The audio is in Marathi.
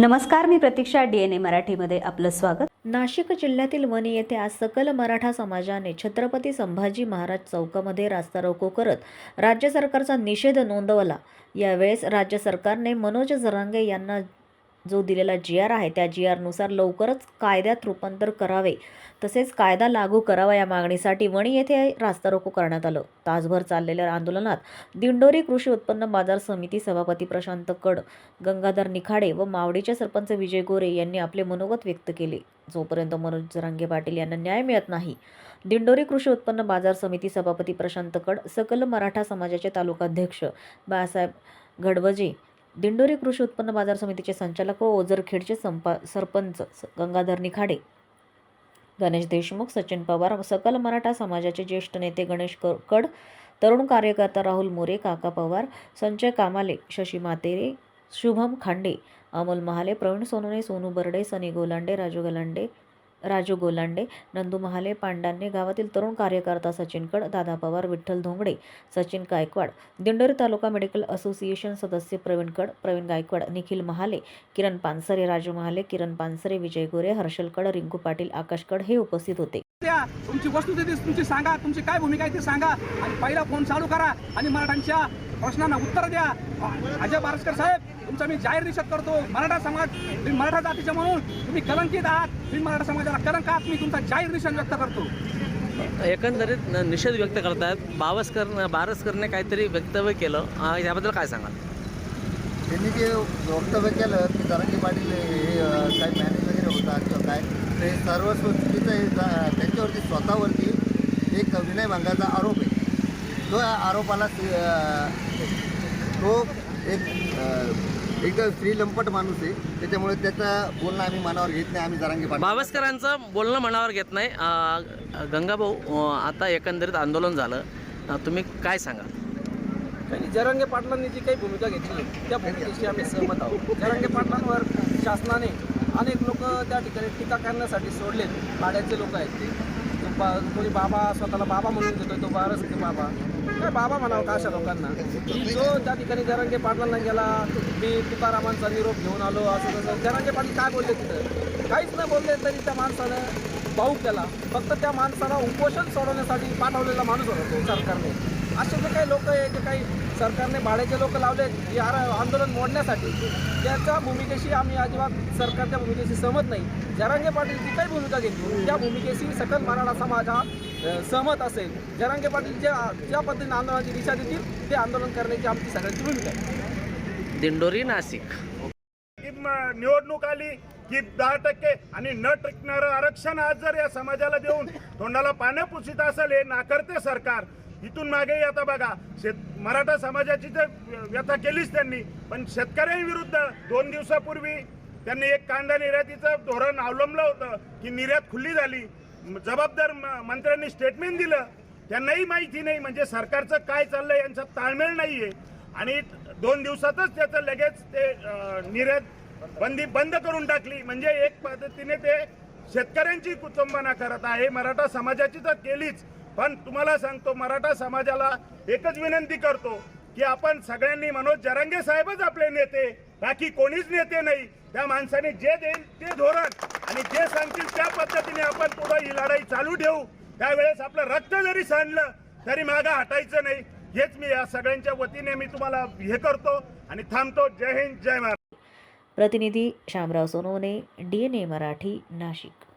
नमस्कार मी प्रतीक्षा डी एन ए मराठीमध्ये आपलं स्वागत. नाशिक जिल्ह्यातील वणी येथे आज सकल मराठा समाजाने छत्रपती संभाजी महाराज चौकामध्ये रास्ता रोको करत राज्य सरकारचा निषेध नोंदवला. यावेळेस राज्य सरकारने मनोज जरांगे यांना जो दिलेला जी आर आहे त्या जी आरनुसार लवकरच कायद्यात रूपांतर करावे. तसेच कायदा लागू करावा या मागणीसाठी वणी येथे रास्ता रोको करण्यात आलं. तासभर चाललेल्या आंदोलनात दिंडोरी कृषी उत्पन्न बाजार समिती सभापती प्रशांत कड गंगाधर निखाडे व मावडीचे सरपंच विजय गोरे यांनी आपले मनोगत व्यक्त केले. जोपर्यंत मनोज जरांगे पाटील यांना न्याय मिळत नाही दिंडोरी कृषी उत्पन्न बाजार समिती सभापती प्रशांत कड सकल मराठा समाजाचे तालुकाध्यक्ष बाळासाहेब घडवजे दिंडोरी कृषी उत्पन्न बाजार समितीचे संचालक व ओझरखेडचे संपा सरपंच गंगाधर निखाडे. गणेश देशमुख सचिन पवार सकल मराठा समाजाचे ज्येष्ठ नेते गणेश कड तरुण कार्यकर्ता राहुल मोरे काका पवार संजय कामाले शशी मातेरे शुभम खांडे अमोल महाले प्रवीण सोनवणे सोनू बर्डे सनी गोलांडे राजू गलांडे राजू गोलांडे नंदू महाले पांडांने गावातील तरुण कार्यकर्ता सचिन कड दादा पवार विठ्ठल धोंगडे सचिन गायकवाड दिंडोरी तालुका मेडिकल असोसिएशन सदस्य प्रवीण कड प्रवीण गायकवाड निखिल महाले किरण पानसरे राजू महाले किरण पानसरे विजय गोरे हर्षल कड रिंकू पाटील आकाश कड हे उपस्थित होते. द्या तुमची वस्तुस्थिती तुमची सांगा तुमची काय भूमिका आहे ते सांगा. आणि पहिला फोन चालू करा आणि मराठ्यांच्या प्रश्नांना उत्तर द्या. अजय बारसकर साहेब तुमचा मी जाहीर निषेध करतो. मराठा समाज मराठा जातीचे म्हणून तुम्ही कलंकित आहात. तुम्ही मराठा समाजाला कलंक आहात. मी तुमचा जाहीर निषेध व्यक्त करतो. एकंदरीत निषेध व्यक्त करतायत. बावस्कर बारसकरने काहीतरी वक्तव्य केलं. याबद्दल काय सांगाल? त्यांनी जे वक्तव्य केलं की जरांगी पाटील हे काय मॅनेज वगैरे होता किंवा काय ते सर्वस्व चुकीचं जा- त्यांच्यावरती स्वतःवरती एक विनयभंगाचा आरोप आहे. तो या आरोपाला ते, तो एक अ, एक स्त्रीलंपट माणूस आहे. त्याच्यामुळे त्याचं बोलणं आम्ही मनावर घेत नाही आम्ही जरांगी पाटील बावस्करांचं बोलणं मनावर घेत नाही. गंगाभाऊ आता एकंदरीत आंदोलन झालं. तुम्ही काय सांगाल आणि जरंगे पाटलांनी जी काही भूमिका घेतली त्या भूमिकेशी आम्ही सहमत आहोत. जरंगे पाटलांवर शासनाने अनेक लोक त्या ठिकाणी टीका करण्यासाठी सोडलेत. भाड्याचे लोक आहेत तो. बा कोणी बाबा स्वतःला बाबा म्हणून घेतोय तो बारस की बाबा. काय बाबा म्हणावं का अशा लोकांना? की जो त्या ठिकाणी जरंगे पाटलांना गेला मी तुकारामांचा निरोप घेऊन आलो असं तसं. जरांगे पाटील काय बोलले तिथं? काहीच नाही बोलले तरी त्या माणसानं भाऊ केला. फक्त त्या माणसाला उपोषण सोडवण्यासाठी पाठवलेला माणूस होता तो सरकारने. असे जे काही लोक आहे जे काही सरकारने भाड्याचे लोक लावले या आंदोलन मोडण्यासाठी त्याच्या भूमिकेशी आम्ही अजिबात सरकारच्या भूमिकेशी सहमत नाही. जरांगे पाटील जी काही भूमिका घेतली त्या भूमिकेशी सकल मराठा समाज हा सहमत असेल. जरांगे पाटील ज्या ज्या पद्धतीने आंदोलनाची दिशा देतील ते आंदोलन करण्याची आमची सगळ्यांची भूमिका आहे. दिंडोरी नाशिक. निवडणूक आली की दहा टक्के आणि न टिकणारं आरक्षण आज जर या समाजाला देऊन तोंडाला पानं पुसित असेल हे नाकारते सरकार इथून मागे आता बघा. शेत मराठा समाजाची तर व्यथा केलीच त्यांनी. पण शेतकऱ्यांविरुद्ध दोन दिवसापूर्वी त्यांनी एक कांदा निर्यातीचं धोरण अवलंबलं होतं की निर्यात खुली झाली. जबाबदार म- मंत्र्यांनी स्टेटमेंट दिलं. त्यांनाही माहिती नाही म्हणजे सरकारचं काय चाललंय यांचा ताळमेळ नाही आहे आणि दोन दिवसातच त्याचं लगेच ते निर्यात बंदी बंद करून टाकली. म्हणजे एक पद्धतीने ते शेतकऱ्यांची कुचंबना करत आहे. मराठा समाजाची तर केलीच. पण तुम्हाला सांगतो मराठा समाजाला एकच विनंती करतो की आपण सगळ्यांनी मनोज जरांगे साहेबच आपले नेते बाकी कोणीच नेते नाही. त्या माणसाने जे देईल ते धोरण. आणि जे सांगतील त्या पद्धतीने आपण पुढे ही लढाई चालू ठेवू. त्यावेळेस आपलं रक्त जरी सांडलं तरी मागं हटायचं नाही. हेच मी या सगळ्यांच्या वतीने मी तुम्हाला हे करतो आणि थांबतो. जय हिंद जय महाराष्ट्र. प्रतिनिधी Shamrao Sonawane D N A Marathi Nashik.